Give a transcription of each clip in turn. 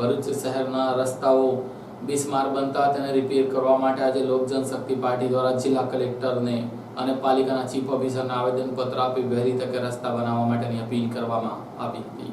ભરૂચ શહેરના રસ્તાઓ બિસ્માર બનતા તેને રિપેર કરવા માટે આજે લોક જનશક્તિ પાર્ટી દ્વારા જિલ્લા કલેક્ટરને અને પાલિકાના ચીફ ઓફિસરને આવેદનપત્ર આપી વહેલી તકે રસ્તા બનાવવા માટેની અપીલ કરવામાં આવી હતી.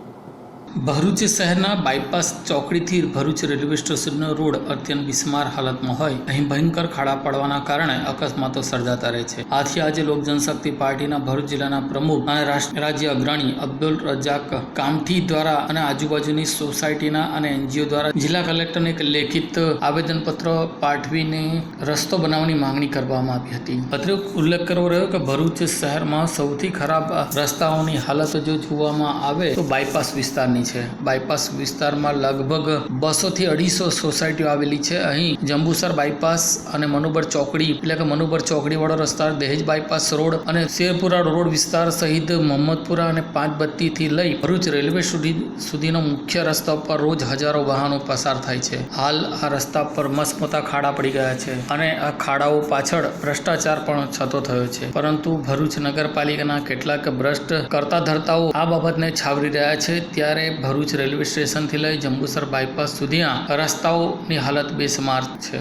ભરૂચ શહેરના બાયપાસ ચોકડીથી ભરૂચ રેલવે સ્ટેશનનો રોડ અત્યંત બિસ્માર હાલતમાં હોય. અહીં ભયંકર ખાડા પડવાના કારણે અકસ્માતો સર્જાતા રહે છે. આથી આજે લોક જનશક્તિ પાર્ટીના ભરૂચ જિલ્લાના પ્રમુખ અને રાજ્ય અગ્રણી અબ્દુલ રજાક કામઠી દ્વારા અને આજુબાજુની સોસાયટીના અને એનજીઓ દ્વારા જિલ્લા કલેક્ટરને એક લેખિત આવેદનપત્ર પાઠવીને રસ્તો બનાવવાની માંગણી કરવામાં આવી હતી. અત્રે ઉલ્લેખ કરવો રહ્યો કે ભરૂચ શહેરમાં સૌથી ખરાબ રસ્તાઓની હાલત જો જોવામાં આવે તો બાયપાસ વિસ્તારની છે. બાયપાસ વિસ્તારમાં લગભગ બસોથી અઢીસો સોસાયટીઓ આવેલી છે. અહીં જંબુસર બાયપાસ અને મનુબર ચોકડી, એટલે કે મનુબર ચોકડી વાળો રસ્તા, દહેજ બાયપાસ રોડ અને શેરપુરા રોડ વિસ્તાર સહિત મોહમ્મદપુરા અને પાંચ બત્તીથી લઈ ભરૂચ રેલવે સુધી સુધીનો મુખ્ય રસ્તા પર રોજ હજારો વાહનો પસાર થાય છે. હાલ આ રસ્તા પર મસમોટા ખાડા પડી ગયા છે અને આ ખાડાઓ પાછળ ભ્રષ્ટાચાર પણ થતો થયો છે. પરંતુ ભરૂચ નગરપાલિકાના કેટલાક ભ્રષ્ટ કરતા ધરતાઓ આ બાબતને છાવરી રહ્યા છે. ત્યારે ભરૂચ રેલવે સ્ટેશનથી લઈ જંબુસર બાયપાસ સુધી આ રસ્તાઓની હાલત બેસમાર છે.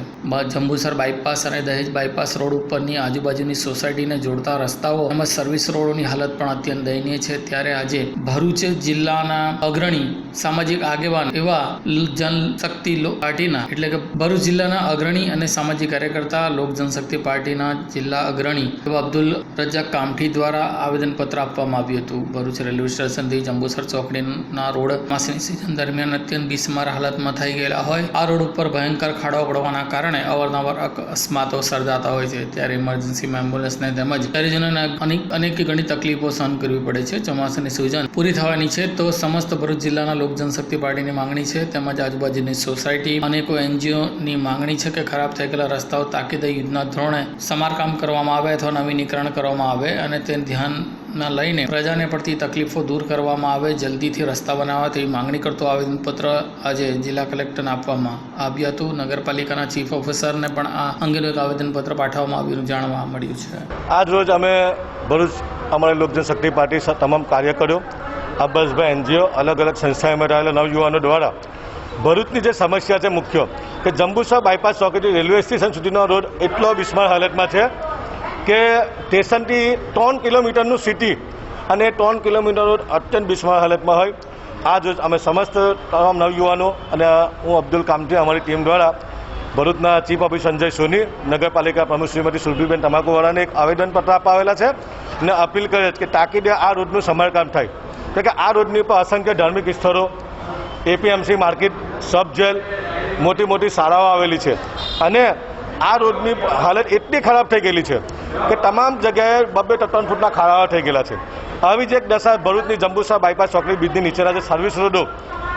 જંબુસર બાયપાસ અને દહેજ બાયપાસ રોડ ઉપરની આજુબાજુની સોસાયટીને જોડતા રસ્તાઓ તેમજ સર્વિસ રોડોની હાલત પણ અત્યંત દયનીય છે. ત્યારે આજે ભરૂચ જિલ્લાના અગ્રણી સામાજિક આગેવાન એવા જનશક્તિ પાર્ટીના એટલે કે ભરૂચ જિલ્લાના અગ્રણી અને સામાજિક કાર્યકર્તા લોક જનશક્તિ પાર્ટીના જિલ્લા અગ્રણી એવા અબ્દુલ રજાક કામઠી દ્વારા આવેદનપત્ર આપવામાં આવ્યું હતું. ભરૂચ રેલવે સ્ટેશનથી જંબુસર ચોકડીના રોડ માસની સિઝન દરમિયાન અત્યંત બિસ્માર હાલતમાં થઈ ગયેલા હોય. આ રોડ ઉપર ભયંકર ખાડો પડવાના કારણે અવારનવાર અકસ્માતો સર્જાતા હોય છે. ત્યારે ઇમરજન્સીમાં એમ્બ્યુલન્સને તેમજ શહેરીજનોને અનેક અનેક ઘણી તકલીફો સહન કરવી પડે છે. ચોમાસાની સિઝન પૂરી થવાની છે તો સમસ્ત ભરૂચ જિલ્લાના લોક જનશક્તિ પાર્ટીની માંગણી છે તેમજ આજુબાજુની સોસાયટી અનેકો એનજીઓની માંગણી છે કે ખરાબ થઈ ગયેલા રસ્તાઓ તાકીદે યુદ્ધના ધોરણે સમારકામ કરવામાં આવે અથવા નવીનીકરણ કરવામાં આવે અને તે ધ્યાનમાં લઈને પ્રજાને પડતી તકલીફો દૂર કરવામાં આવે, જલ્દીથી રસ્તા બનાવવા તેવી માંગણી કરતો આવેદનપત્ર આજે જિલ્લા કલેક્ટરને આપવામાં આવ્યું હતું. નગરપાલિકાના ચીફ ઓફિસરને પણ આ અંગેનું એક આવેદનપત્ર પાઠવવામાં આવ્યું જાણવા મળ્યું છે. આજ રોજ અમે ભરૂચ અમારી લોક જનશક્તિ પાર્ટી તમામ કાર્યકરો, અબ્બાસભાઈ એનજીઓ અલગ અલગ સંસ્થાઓમાં રહેલા નવયુવાનો દ્વારા ભરૂચની જે સમસ્યા છે મુખ્ય, કે જંબુસર બાયપાસ ચોકીથી રેલવે સ્ટેશન સુધીનો રોડ એટલો બિસ્માર હાલતમાં છે કે સ્ટેશનથી ત્રણ કિલોમીટરનું સિટી અને ત્રણ કિલોમીટર અત્યંત બિસ્માર હાલતમાં હોય. આજ અમે સમસ્ત તમામ નવયુવાનો અને હું અબ્દુલ કામથી અમારી ટીમ દ્વારા ભરૂચના ચીફ ઓફિસ સંજય સોની, નગરપાલિકા પ્રમુખ શ્રીમતી સુરભીબેન તમાકુવાળાને એક આવેદનપત્ર આવેલા છે અને અપીલ કરે છે કે તાકીદે આ રોડનું સમારકામ થાય. એટલે કે આ રોડની પર અસંખ્ય ધાર્મિક સ્થળો, એપીએમસી માર્કેટ, સબ જેલ, મોટી મોટી શાળાઓ આવેલી છે. અને આ રોડની હાલત એટલી ખરાબ થઈ ગયેલી છે કે તમામ જગ્યાએ બબ્બે ત્રણ ફૂટના ખાડાઓ થઈ ગયેલા છે. આવી જ એક દશા ભરૂચની જંબુસા બાયપાસ ચોકડી બીજની નીચેના જે સર્વિસ રોડો,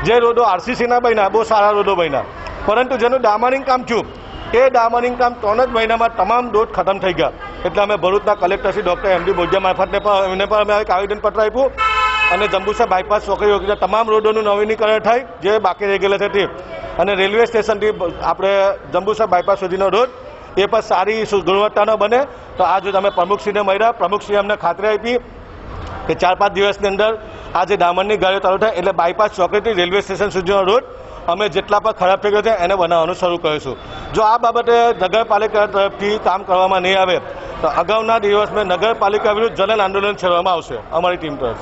જે રોડો આરસીસીના બન્યા, બહુ સારા રોડો બન્યા. પરંતુ જેનું ડામરિંગ કામ થયું, એ ડામરિંગ કામ ત્રણ જ મહિનામાં તમામ રોડ ખતમ થઈ ગયા. એટલે અમે ભરૂચના collector Shri doctor MD Bojia મારફતને પણ, એમને પણ અમે એક આવેદનપત્ર આપ્યું અને જંબુસા બાયપાસ ચોકડી યોગ્ય તમામ રોડોનું નવીનીકરણ થાય, જે બાકી રહી ગયેલા છે તે. અને રેલવે સ્ટેશનથી આપણે જંબુસા બાયપાસ સુધીનો રોડ એ પણ સારી ગુણવત્તાનો બને. તો આ જો તમે પ્રમુખશ્રીને મળ્યા પ્રમુખશ્રી અમને ખાતરી આપી કે ચાર પાંચ દિવસની અંદર આ જે ડામરની ગાડીઓ ચાલુ થાય, એટલે બાયપાસ ચોકડીથી રેલવે સ્ટેશન સુધીનો રોડ અમે જેટલા પણ ખરાબ થઈ ગયો છે, એને બનાવવાનું શરૂ કરીશું. જો આ બાબતે નગરપાલિકા તરફથી કામ કરવામાં નહીં આવે, તો અગાઉના દિવસમાં નગરપાલિકા વિરુદ્ધ જનન આંદોલન છેડવામાં આવશે, અમારી ટીમ તરફ